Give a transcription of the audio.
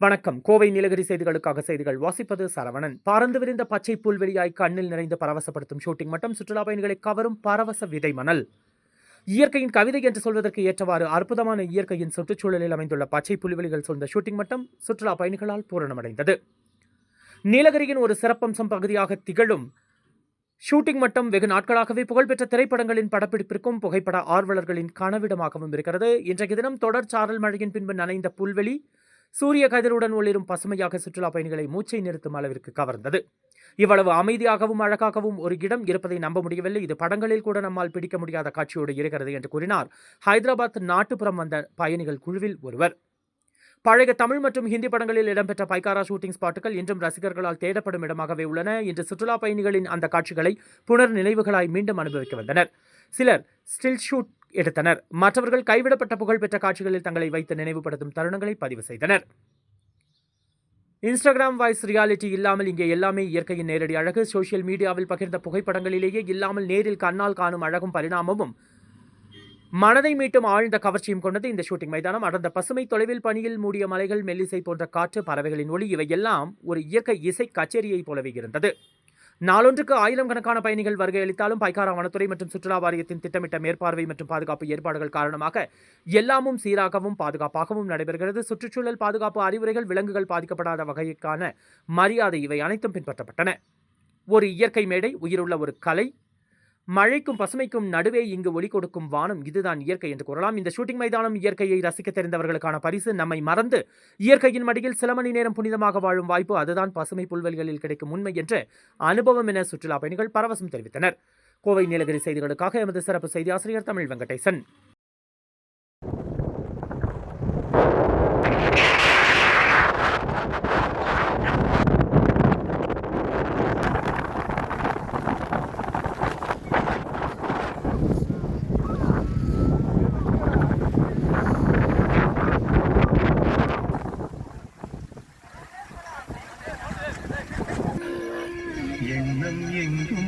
வணக்கம். கோவை நீலகிரி செய்திகளுக்காக செய்திகள் வாசிப்பது சரவணன். பறந்து விரிந்த பச்சை புல்வெளியாய் கண்ணில் நிறைந்து பரவசப்படுத்தும் ஷூட்டிங் மட்டும் சுற்றுலா பயணிகளை கவரும் பரவச விதை மணல். இயற்கையின் கவிதை என்று சொல்வதற்கு ஏற்றவாறு அற்புதமான இயற்கையின் சுற்றுச்சூழலில் அமைந்துள்ள பச்சை புல்வெளிகள் சூழ்ந்த ஷூட்டிங் மட்டும் சுற்றுலா பயணிகளால் பூரணமடைந்தது. நீலகிரியின் ஒரு சிறப்பம்சம் பகுதியாக திகழும் ஷூட்டிங் மட்டும் வெகு நாட்களாகவே புகழ்பெற்ற திரைப்படங்களின் படப்பிடிப்பிற்கும் புகைப்பட ஆர்வலர்களின் கனவிடமாகவும் இருக்கிறது. இன்றைய தினம் தொடர் சாரல் மழையின் பின்பு நனைந்த புல்வெளி சூரிய கதிருடன் ஒளிரும் பசுமையாக சுற்றுலா பயணிகளை மூச்சை நிறுத்தும் அளவிற்கு கவர்ந்தது. இவ்வளவு அமைதியாகவும் அழகாகவும் ஒரு இடம் இருப்பதை நம்ப முடியவில்லை. இது படங்களில் கூட நம்மால் பிடிக்க முடியாத காட்சியோடு இருக்கிறது என்று கூறினார். ஹைதராபாத் நாட்டுப்புறம் வந்த பயணிகள் குழுவில் ஒருவர். பழைய தமிழ் மற்றும் ஹிந்தி படங்களில் இடம்பெற்ற பைக்காரா ஷூட்டிங் ஸ்பாட்டுகள் இன்றும் ரசிகர்களால் தேடப்படும் இடமாகவே உள்ளன. இன்று சுற்றுலா பயணிகளின் அந்த காட்சிகளை புனர் நினைவுகளாய் மீண்டும் அனுபவிக்க வந்தனர். சிலர் ஸ்டில் ஷூட் எடுத்தனர். மற்றவர்கள் கைவிடப்பட்ட புகழ்பெற்ற காட்சிகளில் தங்களை வைத்து நினைவுபடுத்தும் தருணங்களை பதிவு செய்தனர். இன்ஸ்டாகிராம் வாய்ஸ் ரியாலிட்டி இல்லாமல் இங்கே எல்லாமே இயற்கையின் நேரடி அழகு. சோஷியல் மீடியாவில் பகிர்ந்த புகைப்படங்களிலேயே இல்லாமல் நேரில் கண்ணால் காணும் அழகும் பரிணாமமும் மனதை மீட்டும் ஆழ்ந்த கவர்ச்சியும் கொண்டது இந்த ஷூட்டிங் மைதானம். அடர்ந்த பசுமை தொலைவில் பணியில் மூடிய மலைகள் மெல்லிசை போன்ற காற்று பறவைகளின் ஒளி இவையெல்லாம் ஒரு இயற்கை இசை கச்சேரியைப் போலவே இருந்தது. நாளொன்றுக்கு ஆயிரம் கணக்கான பயணிகள் வருகை அளித்தாலும் பைக்காரா வனத்துறை மற்றும் சுற்றுலா வாரியத்தின் திட்டமிட்ட மேற்பார்வை மற்றும் பாதுகாப்பு ஏற்பாடுகள் காரணமாக எல்லாமும் சீராகவும் பாதுகாப்பாகவும் நடைபெறுகிறது. சுற்றுச்சூழல் பாதுகாப்பு அறிவுரைகள் விலங்குகள் பாதிக்கப்படாத வகைக்கான மரியாதை இவை அனைத்தும் பின்பற்றப்பட்டன. ஒரு இயற்கை மேடை உயிருள்ள ஒரு கலை மழைக்கும் பசுமைக்கும் நடுவே இங்கு ஒளி கொடுக்கும் வானம் இதுதான் இயற்கை என்று கூறலாம். இந்த ஷூட்டிங் மைதானம் இயற்கையை ரசிக்க தெரிந்தவர்களுக்கான பரிசு. நம்மை மறந்து இயற்கையின் மடியில் சில மணி நேரம் புனிதமாக வாழும் வாய்ப்பு அதுதான் பசுமை புல்வெளிகளில் கிடைக்கும் உண்மை என்று அனுபவம் என சுற்றுலா பயணிகள் பரவசம் தெரிவித்தனர். கோவை நீலகிரி செய்திகளுக்காக எமது சிறப்பு செய்தி ஆசிரியர் தமிழ் வெங்கடேசன். Nên.